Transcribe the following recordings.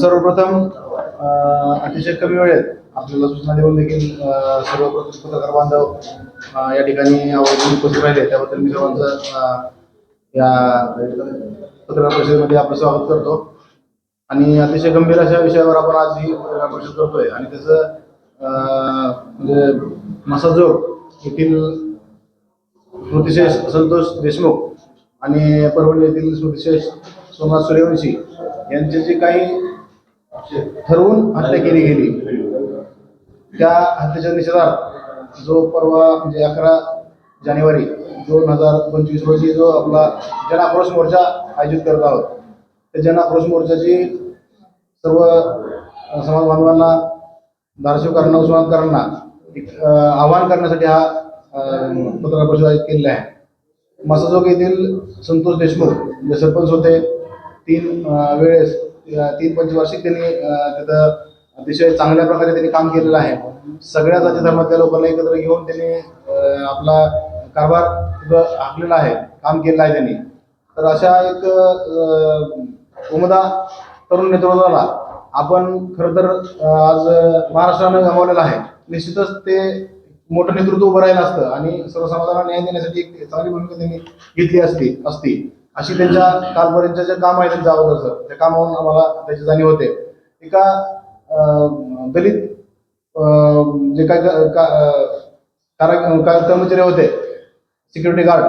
सर्वप्रथम अतिशय कमी वेळेत आपल्याला सूचना देऊन देखील सर्वप्रथम पत्रकार बांधव या ठिकाणी आवर्जून उपस्थित राहिले. त्याबद्दल मी सर्वांचं या पत्रकार परिषदेमध्ये आपलं स्वागत करतो. आणि अतिशय गंभीर अशा विषयावर आपण आज ही पत्रकार परिषद करतोय. आणि त्याचं म्हणजे मसाजोग येथील स्मृतिशेष संतोष देशमुख आणि परभणी येथील स्मृतिशेष सोमनाथ सूर्यवंशी यांचे जे काही ठरवून हत्या केली गेली. त्या हत्येच्या निषेधार्थ जो परवा म्हणजे अकरा जानेवारी दोन हजार पंचवीस रोजी जो आपला जन आक्रोश मोर्चा आयोजित करत आहोत त्या जन आक्रोश मोर्चाची सर्व समाज बांधवांना धाराशिवकरांना उस्मानाबादकरांना एक आवाहन करण्यासाठी हा पत्रकार परिषद आयोजित केलेला आहे. मसाजोग येथील संतोष देशमुख जे सरपंच होते तीन वेळेस तीन पंचवार्षिक त्यांनी त्याचं अतिशय चांगल्या प्रकारे त्यांनी काम केलेलं आहे. सगळ्या जाती धर्मातल्या लोकांना एकत्र घेऊन त्यांनी आपला कारभार तिथं आखलेला आहे काम केलेलं आहे त्यांनी. तर अशा एक उमदा तरुण नेतृत्वाला आपण खरं तर आज महाराष्ट्रानं गमावलेलं आहे. निश्चितच ते मोठं नेतृत्व उभं राहिलं असतं आणि सर्व समाजाला न्याय देण्यासाठी एक चांगली भूमिका त्यांनी घेतली असती असती. अशी त्यांच्या कालपर्यंतच्या जे काम आहे त्यांचं अगोदरचं त्या कामावरून आम्हाला त्याची जाणीव होते. एका दलित जे काय का- कर्मचारी होते सिक्युरिटी गार्ड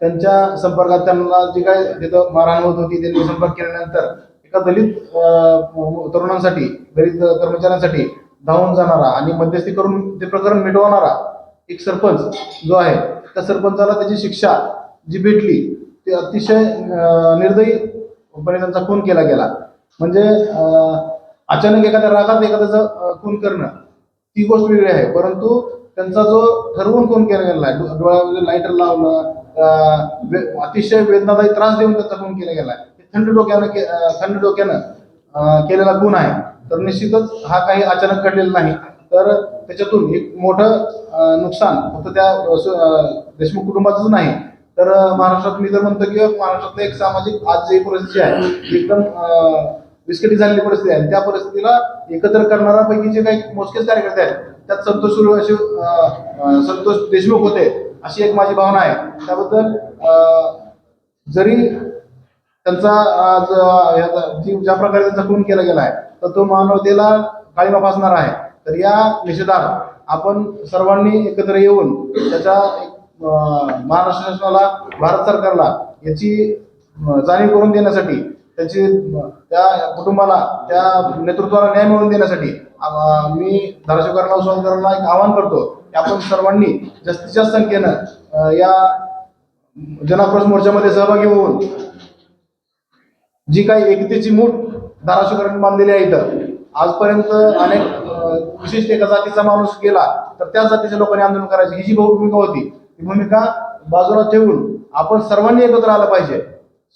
त्यांच्या संपर्कात त्यांना जी काय तिथं मारहाण होत होती त्यांनी संपर्क केल्यानंतर एका दलित तरुणांसाठी दलित कर्मचाऱ्यांसाठी धावून जाणारा आणि मध्यस्थी करून ते प्रकरण मिटवणारा एक सरपंच जो आहे त्या सरपंचाला त्याची शिक्षा जी भेटली ते अतिशय निर्दयीपणे त्यांचा खून केला गेला. म्हणजे अचानक एखाद्या रागात एखाद्याचं खून करणं ती गोष्ट वेगळी आहे. परंतु त्यांचा जो ठरवून खून केला गेला आहे डो- डोळ्यामध्ये लाईटर लावणं वे- अतिशय वेदनादायी त्रास देऊन त्यांचा खून केला गेला. आहे थंड डोक्यानं के- थंड डोक्यानं केलेला गुण आहे. तर निश्चितच हा काही अचानक घडलेला नाही. तर त्याच्यातून एक मोठं नुकसान फक्त त्या देशमुख कुटुंबाचंच नाही तर महाराष्ट्रात मी तर म्हणतो की महाराष्ट्रातलं एक सामाजिक आज जी परिस्थिती आहे एकदम विस्कटी झालेली परिस्थिती आहे. त्या परिस्थितीला एकत्र करणारा पैकी जे काही मोजकेच कार्यकर्ते आहेत त्यात संतोष सूर्यवंशी असे संतोष देशमुख होते अशी एक माझी भावना आहे. त्याबद्दल जरी त्यांचा आज ह्याचा- जी- ज्या प्रकारे त्यांचा खून केला गेला आहे तर तो मानवतेला काळीमा फासणार आहे. तर या निषेधात आपण सर्वांनी एकत्र येऊन त्याच्या एक, महाराष्ट्र शासनाला भारत सरकारला याची जाणीव करून देण्यासाठी त्याची त्या कुटुंबाला त्या नेतृत्वाला न्याय मिळवून देण्यासाठी मी धाराशिवकरांना उस्मानकरांना एक आवाहन करतो की आपण सर्वांनी जास्तीत जास्त संख्येनं या जनाक्रोश मोर्चामध्ये सहभागी होऊन जी काही एकतेची मूठ धाराशिवकरांनी बांधलेली आहे इथं आजपर्यंत अनेक विशिष्ट एका जातीचा माणूस गेला तर त्या जातीच्या लोकांनी आंदोलन करायची ही जी भूमिका होती ही भूमिका बाजूला ठेवून आपण सर्वांनी एकत्र आलं पाहिजे.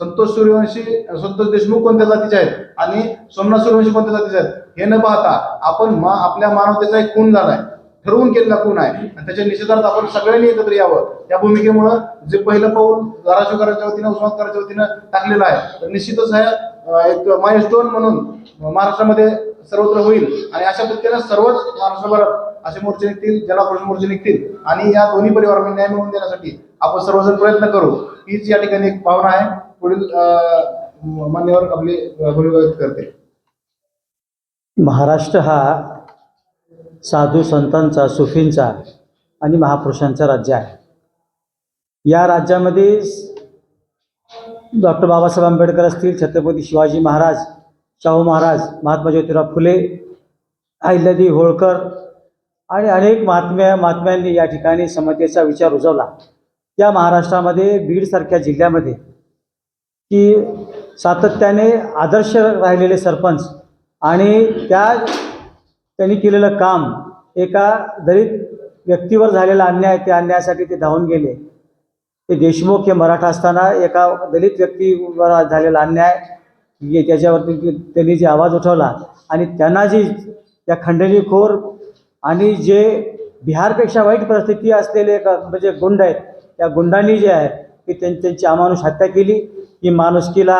संतोष सूर्यवंशी संतोष देशमुख कोणत्या जातीचे आहेत? आणि सोमनाथ सूर्यवंशी कोणत्या जातीचे आहेत? हे न पाहता आपण मा आपल्या मानवतेचा एक खून झालाय. ठरवून केलेला खून आहे. आणि त्याच्या निषेधार्थ आपण सगळ्यांनी एकत्र यावं. या भूमिकेमुळं जे पहिलं पाऊल धाराशिवकरांच्या वतीनं उस्मानकरांच्या वतीनं टाकलेलं आहे. तर निश्चितच आहे एक एक दोन म्हणून महाराष्ट्रामध्ये सर्वत्र होईल. आणि अशा पद्धतीनं सर्वच महाराष्ट्रभरात असे मोर्चे निघतील जलाक्रोश मोर्चे निघतील. आणि या दोन्ही परिवारांना न्याय मिळवून देण्यासाठी आपण सर्वजण प्रयत्न करू. हीच या ठिकाणी एक भावना आहे. पुढील अं, मान्यवर आपली भूमिका व्यक्त करते महाराष्ट्र हा साधू संतांचा सुफींचा आणि महापुरुषांचा राज्य आहे. या राज्यामध्ये डॉक्टर बाबासाहेब आंबेडकर असतील छत्रपती शिवाजी महाराज शाहू महाराज महात्मा ज्योतिराव फुले अहिल्यादेवी होळकर आणि अनेक महात्म्या महात्म्यांनी या ठिकाणी समतेचा विचार रुजवला. त्या महाराष्ट्रामध्ये बीडसारख्या जिल्ह्यामध्ये की सातत्याने आदर्श राहिलेले सरपंच आणि त्या त्यांनी केलेलं काम एका दलित व्यक्तीवर झालेला अन्याय त्या अन्यायासाठी ते धावून गेले. ते देशमुख हे मराठा असताना एका दलित व्यक्तीवर झालेला अन्याय त्याच्यावरती त्यांनी जे आवाज उठवला आणि त्यांना जी त्या खंडणीखोर आणि जे बिहारपेक्षा वाईट परिस्थिती असलेले एक म्हणजे गुंड आहेत त्या गुंडांनी जे आहे की त्यां त्यांची अमानुष हत्या केली. ही माणुसकीला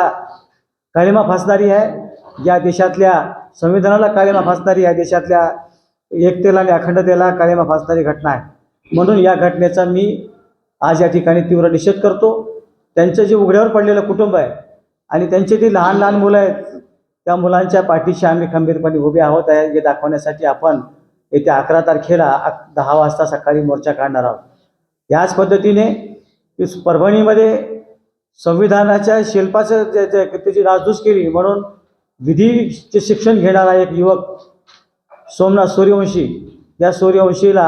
कालिमा फासणारी आहे. या देशातल्या संविधानाला कालिमा फासणारी या देशातल्या एकतेला आणि अखंडतेला कालिमा फासणारी घटना आहे. म्हणून या घटनेचा मी आज या ठिकाणी तीव्र निषेध करतो. त्यांचं जे उघड्यावर पडलेलं कुटुंब आहे आणि त्यांचे जे लहान लहान मुलं आहेत त्या मुलांच्या पाठीशी आम्ही खंबीरपणे उभे आहोत. आहे हे दाखवण्यासाठी आपण येत्या अकरा तारखेला दहा वाजता सकाळी मोर्चा काढणार आहोत. याच पद्धतीने परभणीमध्ये संविधानाच्या शिल्पाचं त्याची राजदूस केली म्हणून विधीचे शिक्षण घेणारा एक युवक सोमनाथ सूर्यवंशी या सूर्यवंशीला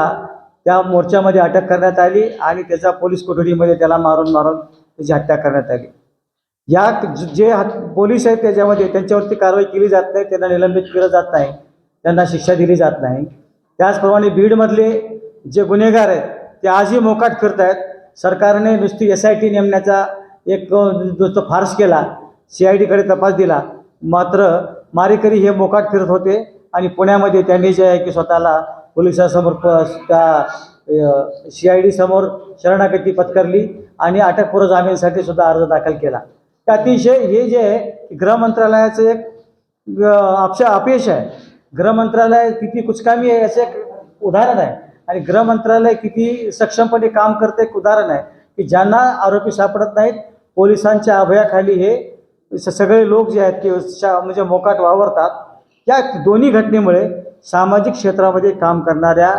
त्या मोर्चामध्ये अटक करण्यात आली आणि त्याचा पोलीस कोठडीमध्ये त्याला मारून मारून त्याची हत्या करण्यात आली. या जे पोलीस आहेत त्याच्यामध्ये त्यांच्यावरती कारवाई केली जात नाही त्यांना निलंबित केलं जात नाही त्यांना शिक्षा दिली जात नाही. त्याचप्रमाणे बीडमधले जे गुन्हेगार आहेत ते आजही मोकाट फिरत आहेत सरकारने नुसती एस आय टी नेमण्याचा एक नुसतं फार्स केला सी आय डीकडे तपास दिला. मात्र मारेकरी हे मोकाट फिरत होते आणि पुण्यामध्ये त्यांनी जे आहे की स्वतःला पोलिसांसमोर त्या सी आय डी समोर शरणागती पत्करली आणि अटकपूर्व जामीनसाठी सुद्धा अर्ज दाखल केला. तर अतिशय हे जे आहे गृह एक आपशा अपश अपयश आहे. गृहमंत्रालय किती कुचकामी आहे याचं एक उदाहरण आहे. आणि गृहमंत्रालय किती सक्षमपणे काम करते एक उदाहरण आहे की ज्यांना आरोपी सापडत नाहीत पोलिसांच्या अभयाखाली हे स- सगळे लोक जे आहेत की शा म्हणजे मोकाट वावरतात या दोन्ही घटनेमुळे सामाजिक क्षेत्रामध्ये काम करणाऱ्या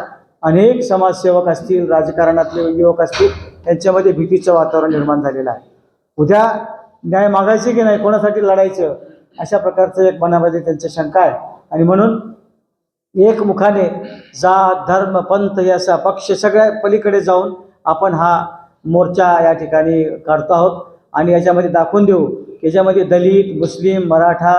अनेक समाजसेवक असतील राजकारणातले युवक असतील यांच्यामध्ये भीतीचं वातावरण निर्माण झालेलं आहे. उद्या न्याय मागायचे की नाही कोणासाठी लढायचं अशा प्रकारचं एक मनामध्ये त्यांचं शंका आहे. आणि म्हणून एकमुखाने जात धर्म पंथ याचा पक्ष सगळ्या पलीकडे जाऊन आपण हा मोर्चा या ठिकाणी काढतो आहोत. आणि याच्यामध्ये दाखवून देऊ की याच्यामध्ये दलित मुस्लिम मराठा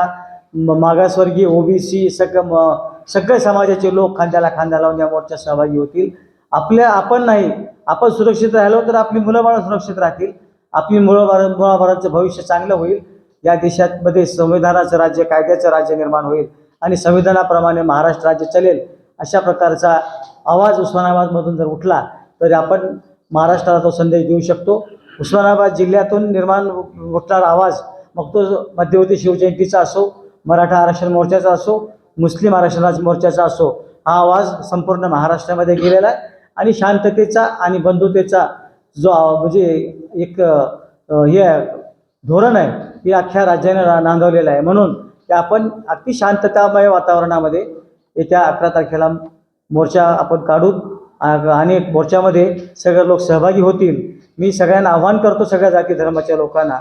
मागासवर्गीय ओबीसी सगळं म सगळे समाजाचे लोक खांद्याला खांदा लावून या मोर्चात सहभागी होतील. आपल्या आपण नाही. आपण सुरक्षित राहिलो तर आपली मुलं बाळं सुरक्षित राहतील. आपली मुलं बाळ भविष्य चांगलं होईल. या देशामध्ये संविधानाचं राज्य कायद्याचं राज्य निर्माण होईल आणि संविधानाप्रमाणे महाराष्ट्र राज्य चालेल अशा प्रकारचा आवाज उस्मानाबादमधून जर उठला तर आपण महाराष्ट्राला तो संदेश देऊ शकतो. उस्मानाबाद जिल्ह्यातून निर्माण उठणारा आवाज मग तो मध्यवर्ती शिवजयंतीचा असो मराठा आरक्षण मोर्चाचा असो मुस्लिम आरक्षणाचा मोर्चाचा असो हा आवाज संपूर्ण महाराष्ट्रामध्ये गेलेला आहे. आणि शांततेचा आणि बंधुतेचा जो म्हणजे एक हे आहे, धोरण आहे हे अख्ख्या राज्याने नांदवलेलं आहे. म्हणून ते आपण अगदी शांततामय वातावरणामध्ये येत्या अकरा तारखेला मोर्चा आपण काढू. आणि मोर्चामध्ये सगळे लोक सहभागी होतील. मी सगळ्यांना आव्हान करतो सगळ्या जाती धर्माच्या लोकांना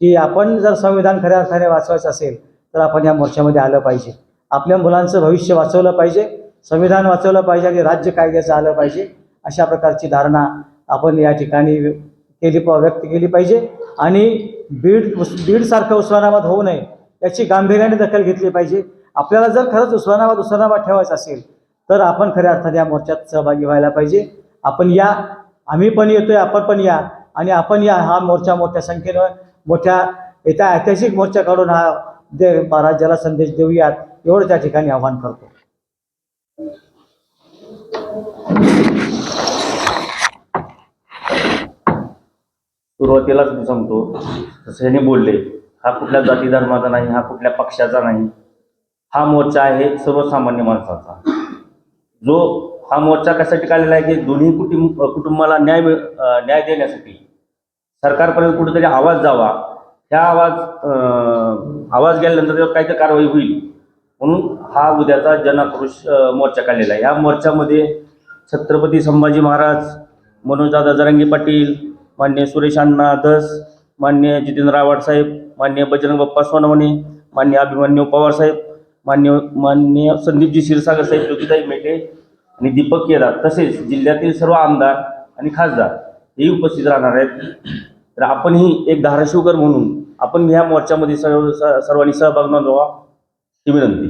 की आपण जर संविधान खऱ्या अर्थाने वाचवायचं असेल तर आपण या मोर्चामध्ये आलं पाहिजे. आपल्या मुलांचं भविष्य वाचवलं पाहिजे संविधान वाचवलं पाहिजे आणि राज्य कायद्याचं आलं पाहिजे अशा प्रकारची धारणा आपण या ठिकाणी केली प- व्यक्त केली पाहिजे. आणि बीड उस बीडसारखं उस्मानाबाद होऊ नये याची गांभीर्याने दखल घेतली पाहिजे. आपल्याला जर खरंच उस्मानाबाद उस्मानाबाद ठेवायचं असेल तर आपण खऱ्या अर्थाने या मोर्चात सहभागी व्हायला पाहिजे. आपण या आम्ही पण येतोय आपण पण या आणि आपण या हा मोर्चा मोठ्या संख्येनं मोठ्या येत्या ऐतिहासिक मोर्चा काढून हा दे राज्याला संदेश देऊयात. एवढं त्या ठिकाणी आव्हान करतो. सुरुवातीलाच मी सांगतो जसं ह्याने बोलले हा कुठल्या जाती धर्माचा नाही हा कुठल्या पक्षाचा नाही हा मोर्चा आहे सर्वसामान्य माणसाचा. जो हा मोर्चा कशासाठी काढलेला आहे की दोन्ही कुटुंब कुटुंबाला न्याय न्याय देण्यासाठी. सरकारपर्यंत कुठेतरी आवाज जावा. ह्या आवाज आवाज गेल्यानंतर त्यावर काहीतरी कारवाई होईल. म्हणून हा उद्याचा जनाक्रोश मोर्चा काढलेला आहे. या मोर्चामध्ये छत्रपती संभाजी महाराज मनोजदादा जरंगी पाटील मान्य सुरेश अण्णा धस मान्य जितेंद्र आव्हाड साहेब मान्य बजरंग बाप्पा सोनवणे मान्य अभिमन्यू पवार साहेब मान्य मान्य संदीपजी क्षीरसागर साहेब ज्योतिताई मेटे आणि दीपक केदार तसेच जिल्ह्यातील सर्व आमदार आणि खासदार हेही उपस्थित राहणार आहेत. तर आपणही एक धाराशिवकर म्हणून आपण ह्या मोर्चामध्ये सर्व स- सर्वांनी सहभाग नोंदवा. ही विनंती.